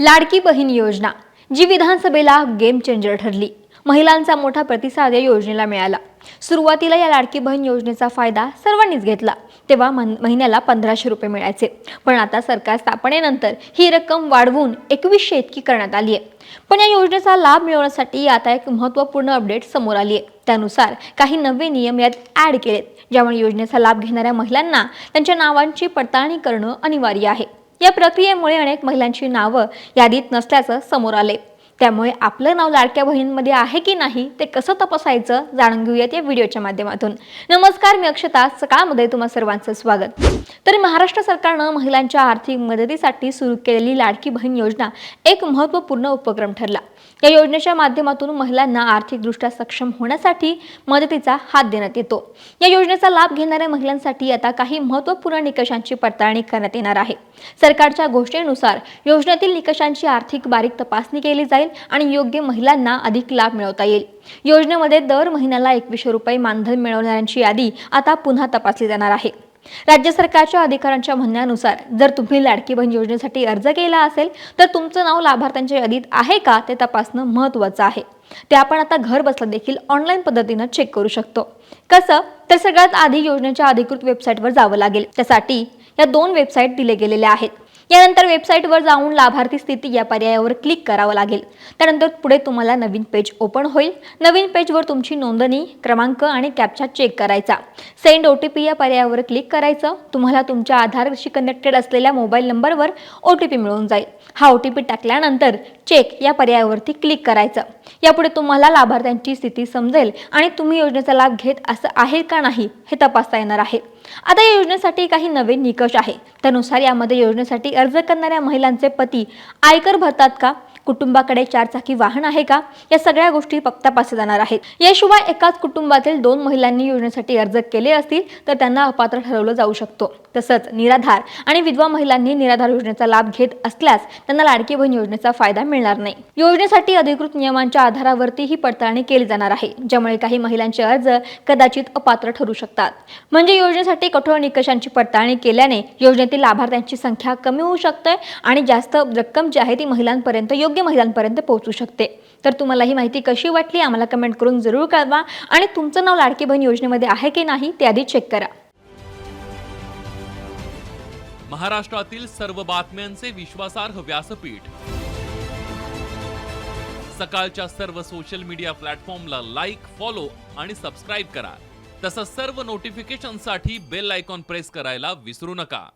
लाडकी बहीण योजना जी विधानसभेला game changer ठरली. महिलांचा मोठा प्रतिसाद या योजनेला मिळाला. सुरुवातीला या लाडकी बहीण योजनेचा फायदा सर्वांनीच घेतला. तेव्हा मन- महिन्याला पंधराशे रुपये मिळायचे. पण आता सरकार स्थापनेनंतर ही रक्कम वाढवून एकवीसशे इतकी करण्यात आली आहे. पण या योजनेचा लाभ मिळवण्यासाठी आता एक महत्त्वपूर्ण अपडेट समोर आली आहे. त्यानुसार काही नवे नियम यात ॲड केलेत ज्यामुळे योजनेचा लाभ घेणाऱ्या महिलांना त्यांच्या नावांची पडताळणी करणं अनिवार्य आहे. या प्रक्रियेमुळे अनेक महिलांची नावं यादीत नसल्याचं समोर आले त्यामुळे आपलं नाव लाडक्या बहिणींमध्ये आहे की नाही ते कसं तपासायचं जाणून घेऊयात या व्हिडिओच्या माध्यमातून. नमस्कार मी अक्षता. सकाळमध्ये तुम्हा सर्वांचं स्वागत. तर महाराष्ट्र सरकारनं महिलांच्या आर्थिक मदतीसाठी सुरू केलेली लाडकी बहीण योजना एक महत्त्वपूर्ण उपक्रम ठरला. या योजनेच्या माध्यमातून महिलांना आर्थिकदृष्ट्या सक्षम होण्यासाठी मदतीचा हात देण्यात येतो. या योजनेचा लाभ घेणाऱ्या महिलांसाठी आता काही महत्त्वपूर्ण निकषांची पडताळणी करण्यात येणार आहे. सरकारच्या घोषणेनुसार योजनेतील निकषांची आर्थिक बारीक तपासणी केली जाईल. आणि योग्य महिलांना अधिक लाभ मिळवता येईल. योजनेमध्ये दर महिन्याला एकवीसशे रुपये मानधन मिळवणाऱ्यांची यादी आता पुन्हा तपासली जाणार आहे. राज्य सरकारच्या अधिकाऱ्यांच्या म्हणण्यानुसार जर तुम्ही लाडकी बहीण योजनेसाठी अर्ज केला असेल तर तुमचं नाव लाभार्थ्यांच्या यादीत आहे का ते तपासणं महत्त्वाचं आहे. ते आपण आता घर बसल्या देखील ऑनलाईन पद्धतीनं चेक करू शकतो. कसं? तर सगळ्यात आधी योजनेच्या अधिकृत वेबसाईटवर जावं लागेल. त्यासाठी या दोन वेबसाईट दिले गेलेल्या आहेत. यानंतर वेबसाईटवर जाऊन लाभार्थी स्थिती या पर्यायावर क्लिक करावं लागेल. त्यानंतर पुढे तुम्हाला नवीन पेज ओपन होईल. नवीन पेजवर तुमची नोंदणी क्रमांक आणि कॅप्चा चेक करायचा. सेंड ओ टी पी या पर्यायावर क्लिक करायचं. तुम्हाला तुमच्या आधारशी कनेक्टेड असलेल्या मोबाईल नंबरवर ओ टी पी मिळून जाईल. हा ओ टी पी टाकल्यानंतर चेक या पर्यायावरती क्लिक करायचं. यापुढे तुम्हाला लाभार्थ्यांची स्थिती समजेल आणि तुम्ही योजनेचा लाभ घेत असं आहे का नाही हे तपासता येणार आहे. आता या योजनेसाठी काही नवे निकष आहे. त्यानुसार यामध्ये योजनेसाठी अर्ज करणाऱ्या महिलांचे पती आयकर भरतात का? कुटुंबाकडे चारचाकी वाहन आहे का? या सगळ्या गोष्टी फक्त तपासल्या जाणार आहेत. याशिवाय एकाच कुटुंबातील दोन महिलांनी योजनेसाठी अर्ज केले असतील तर त्यांना अपात्र ठरवलं जाऊ शकतो. तसंच निराधार आणि विधवा महिलांनी निराधार योजनेचा लाभ घेत असल्यास त्यांना लाडकी बहीण योजनेचा फायदा मिळणार नाही. योजनेसाठी अधिकृत नियमांच्या आधारावरती ही पडताळणी केली जाणार आहे ज्यामुळे काही महिलांचे अर्ज कदाचित अपात्र ठरू शकतात. म्हणजे योजनेसाठी कठोर निकषांची पडताळणी केल्याने योजनेतील लाभार्थ्यांची संख्या कमी होऊ शकते आणि जास्त रक्कम जी आहे ती महिलांपर्यंत योग्य महिलांपर्यंत पोहोचू शकते. तर तुम्हाला ही माहिती कशी वाटली आम्हाला कमेंट करून जरूर कळवा. आणि तुमचं नाव लाडकी बहीण योजनेमध्ये आहे की नाही ते आधी चेक करा. महाराष्ट्रातील सर्व बातम्यांचे विश्वासार्ह व्यासपीठ. सकाळच्या सर्व सोशल मीडिया प्लॅटफॉर्मला लाईक फॉलो आणि सबस्क्राईब करा. तसंच सर्व नोटिफिकेशनसाठी बेल आयकॉन प्रेस करायला विसरू नका.